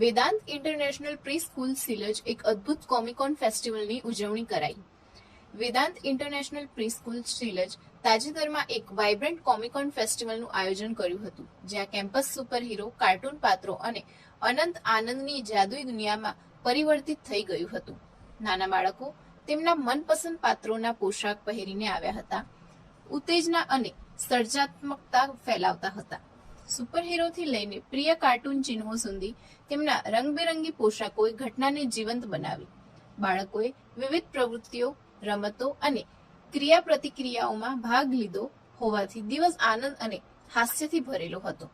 Vedant international pre school Silaj એક અદ્ભુત કોમિકોન ફેસ્ટિવલની ઉજવણી કરાઈ. Vedant international pre school Silaj તાજેતરમાં એક વાઇબ્રન્ટ કોમિકોન ફેસ્ટિવલનું આયોજન કર્યું હતું, જ્યાં કેમ્પસ સુપરહીરો, કાર્ટૂન પાત્રો અને અનંત આનંદની જાદુઈ દુનિયામાં પરિવર્તિત થઈ ગયું હતું. નાના બાળકો તેમના મનપસંદ પાત્રોના પોશાક પહેરીને આવ્યા હતા, ઉત્તેજના અને સર્જનાત્મકતા ફેલાવતા હતા. સુપરહીરોથી લઈને પ્રિય કાર્ટૂન ચિહ્નો સુધી તેમના રંગબેરંગી પોશાકોએ ઘટનાને જીવંત બનાવી. બાળકોએ વિવિધ પ્રવૃત્તિઓ, રમતો અને ક્રિયા પ્રતિક્રિયાઓમાં ભાગ લીધો હોવાથી દિવસ આનંદ અને હાસ્યથી ભરેલો હતો.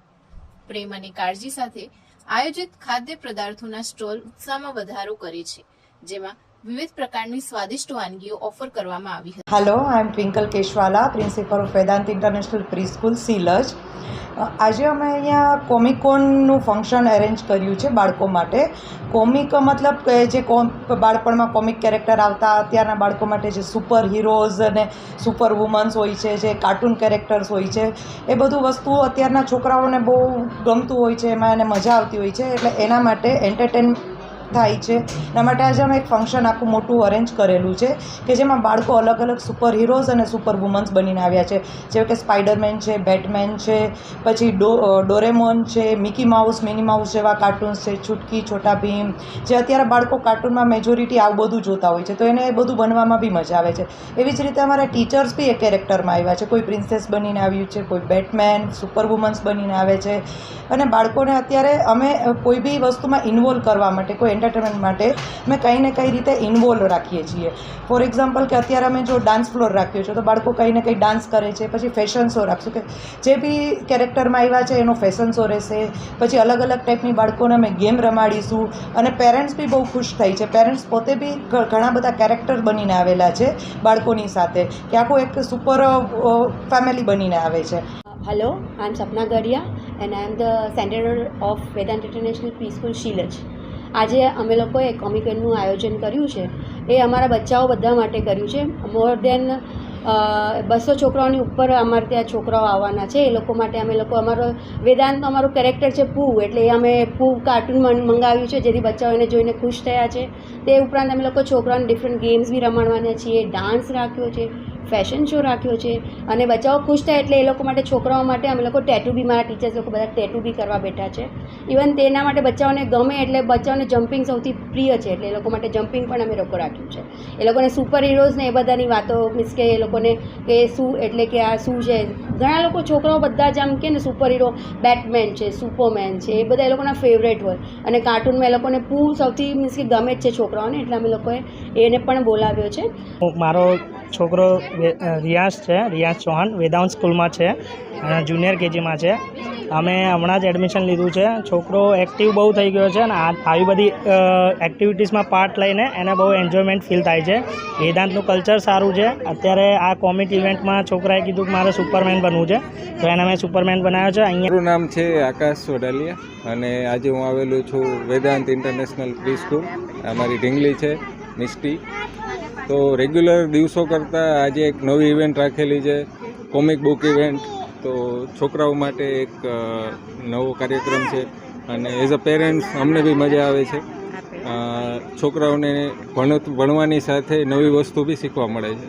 પ્રેમ અને કાળજી સાથે આયોજિત ખાદ્ય પદાર્થોના સ્ટોલ ઉત્સાહમાં વધારો કરે છે, જેમાં વિવિધ પ્રકારની સ્વાદિષ્ટ વાનગીઓ ઓફર કરવામાં આવી હતી. Hello I am Twinkle Keshwala principal of Vedant international pre school Silaj આજે અમે અહીંયા કોમિકોનનું ફંક્શન એરેન્જ કર્યું છે બાળકો માટે. કોમિક મતલબ કે જે બાળપણમાં કોમિક કેરેક્ટર આવતા, અત્યારના બાળકો માટે જે સુપર હીરોઝ અને સુપર વુમન્સ હોય છે, જે કાર્ટૂન કેરેક્ટર્સ હોય છે, એ બધું વસ્તુઓ અત્યારના છોકરાઓને બહુ ગમતું હોય છે, એમાં એને મજા આવતી હોય છે, એટલે એના માટે એન્ટરટેન થાય છે. એના માટે આજે અમે એક ફંક્શન આખું મોટું અરેન્જ કરેલું છે કે જેમાં બાળકો અલગ અલગ સુપર હીરોઝ અને સુપર વુમન્સ બનીને આવ્યા છે. જેમ કે સ્પાઈડરમેન છે બેટમેન છે, પછી ડો ડોરેમોન છે મિકી માઉસ મિની માઉસ જેવા કાર્ટૂન્સ છે છુટકી છોટા ભીમ જે અત્યારે બાળકો કાર્ટૂનમાં મેજોરિટી આવું બધું જોતા હોય છે. તો એને એ બધું બનવામાં બી મજા આવે છે. એવી જ રીતે અમારા ટીચર્સ બી એ કેરેક્ટરમાં આવ્યા છે. કોઈ પ્રિન્સેસ બનીને આવ્યું છે, કોઈ બેટમેન સુપર વુમન્સ બનીને આવે છે. અને બાળકોને અત્યારે અમે કોઈ બી વસ્તુમાં ઇન્વોલ્વ કરવા માટે, કોઈ એન્ટરટેનમેન્ટ માટે અમે કંઈ ને કઈ રીતે ઇન્વોલ્વ રાખીએ છીએ. ફોર એક્ઝામ્પલ કે અત્યારે અમે જો ડાન્સ ફ્લોર રાખ્યો છે તો બાળકો કંઈ ને કંઈ ડાન્સ કરે છે પછી ફેશન શો રાખશું. કે જે બી કેરેક્ટરમાં આવ્યા છે એનો ફેશન શો રહેશે. પછી અલગ અલગ ટાઈપની બાળકોને અમે ગેમ રમાડીશું. અને પેરેન્ટ્સ બી બહુ ખુશ થાય છે. પેરેન્ટ્સ પોતે બી ઘણા બધા કેરેક્ટર બનીને આવેલા છે બાળકોની સાથે. કે આખું એક સુપર ફેમિલી બનીને આવે છે. Hello, I'm Sapna Gadia and I'm the centre of Vedant International Preschool Shilaj. આજે અમે લોકોએ કોમિકનનું આયોજન કર્યું છે. એ અમારા બચ્ચાઓ બધા માટે કર્યું છે. મોર દેન બસો છોકરાઓની ઉપર અમારે ત્યાં છોકરાઓ આવવાના છે. એ લોકો માટે અમે લોકો અમારો, વેદાંત અમારું કેરેક્ટર છે પૂ એટલે એ અમે પૂ કાર્ટૂન મંગાવ્યું છે, જેથી બચ્ચાઓ એને જોઈને ખુશ થયા છે. તે ઉપરાંત અમે લોકો છોકરાઓને ડિફરન્ટ ગેમ્સ બી રમાડવાના છીએ ડાન્સ રાખ્યો છે. ફેશન શો રાખ્યો છે. અને બચાવો ખુશ થાય એટલે એ લોકો માટે, છોકરાઓ માટે, અમે લોકો ટેટુ બી, મારા ટીચર્સ લોકો બધા ટેટુ બી કરવા બેઠા છે. ઇવન તેના માટે બચ્ચાઓને ગમે એટલે બચ્ચાઓને જમ્પિંગ સૌથી પ્રિય છે એટલે એ લોકો માટે જમ્પિંગ પણ અમે લોકો રાખ્યું છે. એ લોકોને સુપર હિરોઝ ને એ બધાની વાતો મીન્સ કે, એ લોકોને કે શું એટલે કે આ શું છે. ઘણા લોકો છોકરાઓ બધા જ આમ કે ને સુપર હીરો બેટમેન છે સુપરમેન છે, એ બધા એ લોકોના ફેવરેટ હોય. અને કાર્ટૂનમાં એ લોકોને પૂ સૌથી મીન્સ કે ગમે જ છે છોકરાઓને એટલે અમે લોકોએ એને પણ બોલાવ્યો છે. મારો છોકરો રિયાઝ છે, રિયાઝ ચૌહાણ, વેદાંત સ્કૂલમાં છે, અને જુનિયર કેજીમાં છે. અમે હમણાં જ એડમિશન લીધું છે. છોકરો એક્ટિવ બહુ થઈ ગયો છે અને આવી બધી એક્ટિવિટીઝમાં પાર્ટ લઈને એને બહુ એન્જોયમેન્ટ ફીલ થાય છે. વેદાંતનું કલ્ચર સારું છે. અત્યારે આ કોમિક ઇવેન્ટમાં છોકરાએ કીધું કે મારે સુપરમેન બનવું છે. તો એને મેં સુપરમેન બનાવ્યો છે. અહીંયા નામ છે આકાશ સોડાલિયા અને આજે હું આવેલું છું વેદાંત ઇન્ટરનેશનલ પ્રી સ્કૂલ અમારી ઢીંગલી છે, મિસ્ટી. તો રેગ્યુલર દિવસો કરતાં આજે એક નવી ઇવેન્ટ રાખેલી છે કોમિક બુક ઇવેન્ટ તો છોકરાઓ માટે એક નવો કાર્યક્રમ છે. અને એઝ અ પેરેન્ટ્સ અમને બી મજા આવે છે. છોકરાઓને ભણ ભણવાની સાથે નવી વસ્તુ બી શીખવા મળે છે.